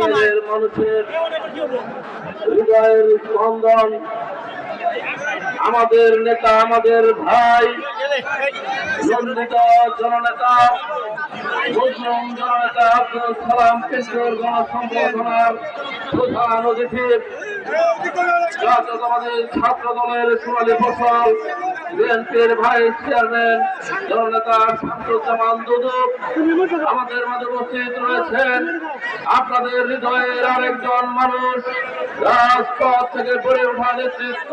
মানুষের হৃদয়ের স্পন্দন। আমাদের নেতা, আমাদের ভাই নন্দিত জননেতা মুসলিম জননেতা আব্দুল সালাম কেন্দ্রের গণসংগঠনার প্রধান অতিথি। জাতীয়তাবাদী ছাত্র দলের সোনালী ফসল বিএনপির ভাইস চেয়ারম্যান জননেতা শামসুজ্জামান দুদু আমাদের মাঝে উপস্থিত রয়েছেন আপনাদের হৃদয়ের আরেকজন মানুষ, রাজপথ থেকে গড়ে ওঠা নেতৃত্ব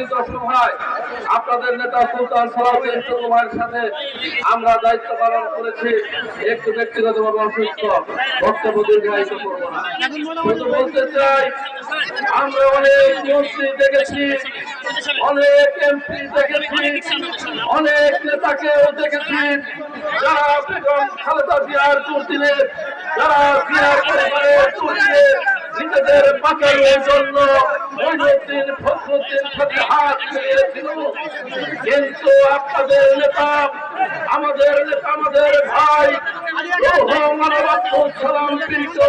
বর্ধিত সভায় আপনাদের নেতা সুলতান সালাউদ্দিন চৌধুরীর সাথে আমরা দায়িত্ব পালন করেছি। একটু ব্যক্তিগতভাবে অসুস্থ, বক্তব্য দীর্ঘায়িত করব না। বলতে চাই, আমরা অনেক মন্ত্রী দেখেছি, অনেক এমপি দেখেছি, অনেক নেতাকেও দেখেছি, যারা বেগম খালেদা জিয়ার দুর্দিনে যারা জিয়ার পরিবারের দুর্দিনে নিজেদের বাঁচানোর জন্য মহিনুদ্দিন ফখরুদ্দিন সাথে হাত মিলিয়েছিল। কিন্তু আপনাদের নেতা, আমাদের নেতা, আমাদের ভাই সালাম কিন্তু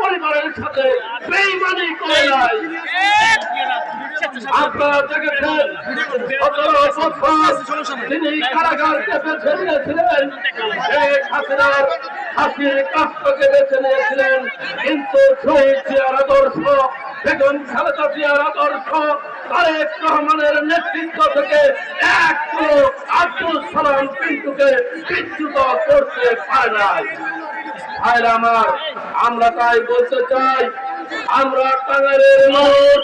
পরিবারের সাথে বেইমানি তিনি কারাগারকে বেছে নিয়েছিলেন। হাসির কাজটাকে বেছে নিয়েছিলেন কিন্তু শহীদ জিয়ার আদর্শ, বেগম খালেদা জিয়ার আদর্শ, তারেক রহমানের নেতৃত্ব থেকে এক আব্দুল সালাম পিন্টুকে বিচ্যুত করতে পারে নাই। ভাইরা আমার, আমরা তাই বলতে চাই, আমরা টাঙ্গাইলের মানুষ,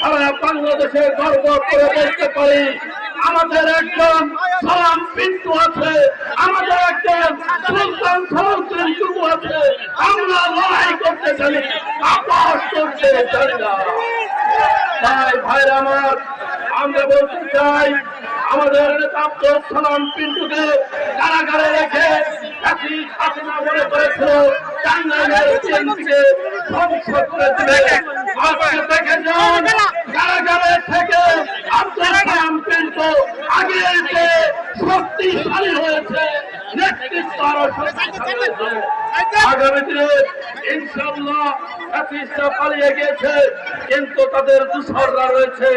সারা বাংলাদেশে গর্ব করে বলতে পারি আমাদের একজন সালাম পিন্টু আছে, আমাদের একজন সুলতান সালাউদ্দিন টুকু আছে। আমরা লড়াই করতে জানি আপোষ করতে জানি না। তাই ভাইরা আমার, আমরা বলতে চাই, আমাদের আব্দুল সালাম পিন্টুকে কারাগারে রেখে থেকে আব্দুল পিন্টু আগে এসে শক্তিশালী হয়েছে, নেতৃত্ব আরও আগামী দিনে ইনশাল্লাহ হাফিজরা পালিয়ে গিয়েছে, কিন্তু তাদের দূষররা রয়েছে।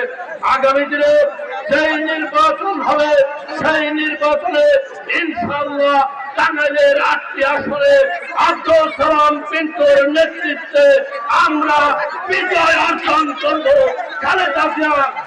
আগামী দিনে সেই নির্বাচন হবে, সেই নির্বাচনে ইনশাল্লাহ টাঙ্গাইলের আটটি আসনে আব্দুল সালাম পিন্টুর নেতৃত্বে আমরা বিজয় অর্জন করব। খালেদা জিয়া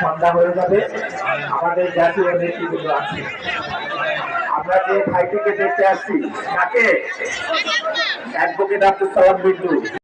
সন্ধ্যা হয়ে যাবে। আমাদের জাতীয় নেতৃত্ব আছে। আমরা যে ভাইটিকে দেখতে আসছি, তাকে এক অ্যাডভোকেট আব্দুল সালাম বিন্দু